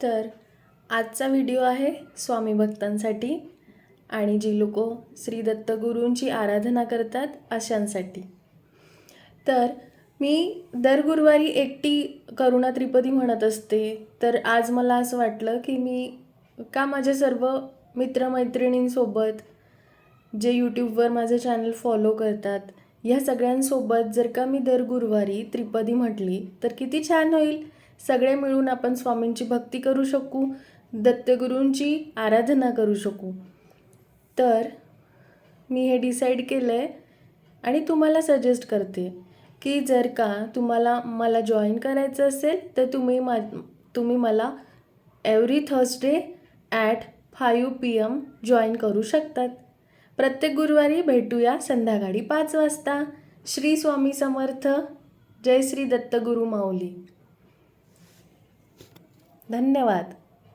तर आजचा व्हिडिओ आहे स्वामी भक्तांसाठी आणि जी लोक श्री दत्तगुरूंची आराधना करतात अशांसाठी. तर मी दर गुरुवारी एकटी करुणा त्रिपदी म्हणत असते तर आज मला असं वाटलं की मी का माझ्या सर्व मित्रमैत्रिणींसोबत जे यूट्यूबवर माझं चॅनल फॉलो करतात ह्या सगळ्यांसोबत जर का मी दर गुरुवारी त्रिपदी म्हटली तर किती छान होईल. सगळे मिळून आपण स्वामींची भक्ती करू शकू दत्तगुरूंची आराधना करू शकू. तर मी हे डिसाईड केलं आहे आणि तुम्हाला सजेस्ट करते की जर का तुम्हाला मला जॉईन करायचं असेल तर तुम्ही मा तुम्ही मला every Thursday at five P M join करू शकतात. प्रत्येक गुरुवारी भेटूया संध्याकाळी पाच वाजता. श्री स्वामी समर्थ. जय श्री दत्तगुरु माऊली. धन्यवाद.